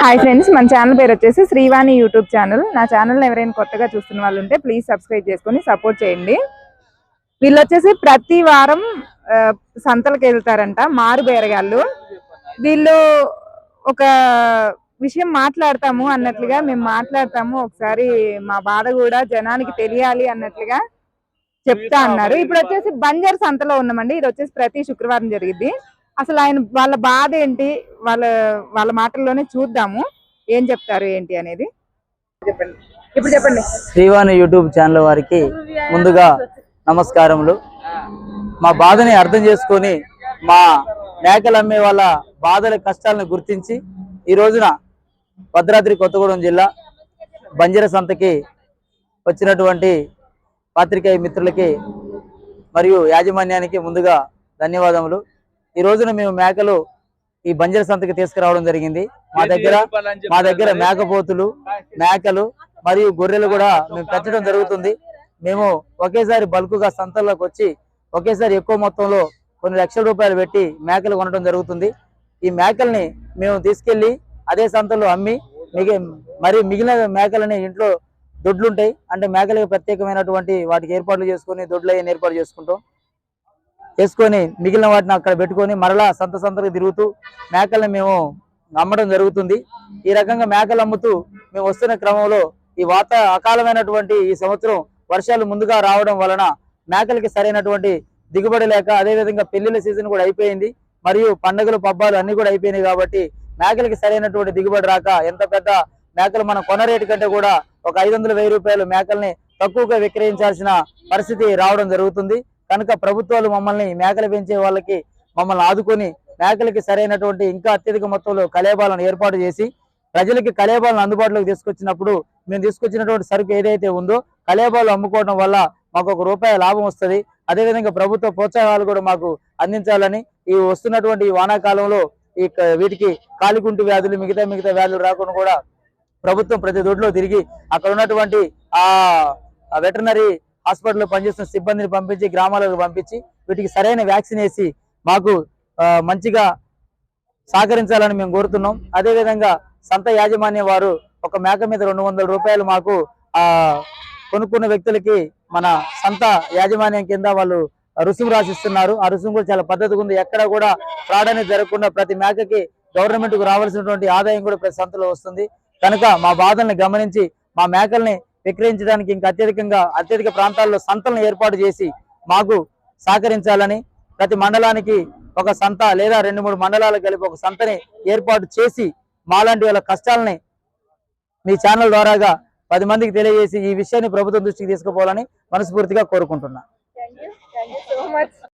Hi friends మన channel పేరు వచ్చేసి శ్రీవాణి యూట్యూబ్ ఛానల్ నా ఛానల్ ఎవరైనా కొత్తగా చూస్తున్న వాళ్ళు ఉంటే ప్లీజ్ సబ్స్క్రైబ్ చేసుకొని సపోర్ట్ చేయండి. వీళ్ళు వచ్చేసి ప్రతి వారం సంతలకు వెళ్తారంట మారు బేరగాళ్ళు వీళ్ళు ఒక విషయం మాట్లాడతాము అన్నట్లుగా మేము మాట్లాడతాము. ఒకసారి మా బాధ కూడా జనానికి తెలియాలి అన్నట్లుగా చెప్తా అన్నారు. ఇప్పుడు వచ్చేసి బంజర్ సంతలో ఉన్నామండి. ఇది వచ్చేసి ప్రతి శుక్రవారం జరిగింది అసలు ఆయన వాళ్ళ బాధ ఏంటి? వాళ్ళ వాళ్ళ మాటల్లోనే చూద్దాము. ఏం చెప్తారు ఏంటి అనేది? చెప్పండి. ఇప్పుడు చెప్పండి. శ్రీవాణి యూట్యూబ్ ఛానల్ వారికి ముందుగా నమస్కారములు. మా బాధని అర్థం చేసుకొని మా మేకలు అమ్మే వాళ్ళ బాధల కష్టాలను గుర్తించి ఈ రోజున భద్రాద్రి కొత్తగూడెం జిల్లా బంజర సంతకి వచ్చినటువంటి పాత్రికేయ మిత్రులకి మరియు యాజమాన్యానికి ముందుగా ధన్యవాదములు. ఈ రోజున మేము మేకలు ఈ బంజర సంతకి తీసుకురావడం జరిగింది. మా దగ్గర మా దగ్గర మేకపోతులు మేకలు మరియు గొర్రెలు కూడా మేము పెంచడం జరుగుతుంది. మేము ఒకేసారి బల్క్గా సంతల్లోకి వచ్చి ఒకేసారి ఎక్కువ మొత్తంలో కొన్ని లక్షల రూపాయలు పెట్టి మేకలు కొనడం జరుగుతుంది. ఈ మేకల్ని మేము తీసుకెళ్ళి అదే సంతలో అమ్మి మిగి మరి మిగిలిన మేకలని ఇంట్లో దొడ్లు ఉంటాయి అంటే మేకలకు ప్రత్యేకమైనటువంటి వాటికి ఏర్పాట్లు చేసుకొని దొడ్లు ఏర్పాటు చేసుకుంటాం. వేసుకొని మిగిలిన వాటిని అక్కడ పెట్టుకొని మరలా సంత సంతకు తిరుగుతూ మేకలను మేము అమ్మడం జరుగుతుంది. ఈ రకంగా మేకలు అమ్ముతూ మేము వస్తున్న క్రమంలో ఈ వాత అకాలమైనటువంటి ఈ సంవత్సరం వర్షాలు ముందుగా రావడం వలన మేకలకి సరైనటువంటి దిగుబడి లేక అదే విధంగా పెళ్ళిళ్ళ సీజన్ కూడా అయిపోయింది. మరియు పండుగలు పబ్బాలు అన్ని కూడా అయిపోయినాయి కాబట్టి మేకలకి సరైనటువంటి దిగుబడి రాక ఎంత పెద్ద మేకలు మన కొన రేటు కంటే కూడా ఒక ఐదు వందల వెయ్యి రూపాయలు మేకల్ని తక్కువగా విక్రయించాల్సిన పరిస్థితి రావడం జరుగుతుంది. కనుక ప్రభుత్వాలు మమ్మల్ని మేకలు పెంచే వాళ్ళకి మమ్మల్ని ఆదుకొని మేకలకి సరైనటువంటి ఇంకా అత్యధిక మొత్తంలో కలేబాలను ఏర్పాటు చేసి ప్రజలకి కలేబాలను అందుబాటులోకి తీసుకొచ్చినప్పుడు మేము తీసుకొచ్చినటువంటి సరుకు ఏదైతే ఉందో కలేబాలు అమ్ముకోవడం వల్ల మాకు ఒక రూపాయి లాభం వస్తుంది. అదేవిధంగా ప్రభుత్వ ప్రోత్సాహాలు కూడా మాకు అందించాలని ఈ వస్తున్నటువంటి వానాకాలంలో ఈ వీటికి కాలికుంటు వ్యాధులు మిగతా మిగతా వ్యాధులు రాకుండా కూడా ప్రభుత్వం ప్రతి దొడ్లో తిరిగి అక్కడ ఉన్నటువంటి ఆ వెటర్నరీ హాస్పిటల్లో పనిచేస్తున్న సిబ్బందిని పంపించి గ్రామాలకు పంపించి వీటికి సరైన వ్యాక్సిన్ వేసి మాకు మంచిగా సహకరించాలని మేము కోరుతున్నాం. అదేవిధంగా సంత యాజమాన్యం వారు ఒక మేక మీద రెండు వందల రూపాయలు మాకు కొనుక్కున్న వ్యక్తులకి మన సంత యాజమాన్యం కింద వాళ్ళు రుసుము రాసిస్తున్నారు. ఆ రుసుము కూడా చాలా పద్ధతిగా ఉంది. ఎక్కడ కూడా ఫ్రాడ్ అనేది జరగకుండా ప్రతి మేకకి గవర్నమెంట్కు రావాల్సినటువంటి ఆదాయం కూడా ప్రతి సంతలో వస్తుంది. కనుక మా బాధల్ని గమనించి మా మేకల్ని విక్రయించడానికి ఇంకా అత్యధికంగా అత్యధిక ప్రాంతాల్లో సంతలను ఏర్పాటు చేసి మాకు సహకరించాలని ప్రతి మండలానికి ఒక సంత లేదా రెండు మూడు మండలాలు కలిపి ఒక సంతని ఏర్పాటు చేసి మాలాంటి వాళ్ళ కష్టాలని మీ ఛానల్ ద్వారాగా పది మందికి తెలియజేసి ఈ విషయాన్ని ప్రభుత్వం దృష్టికి తీసుకుపోవాలని మనస్ఫూర్తిగా కోరుకుంటున్నా.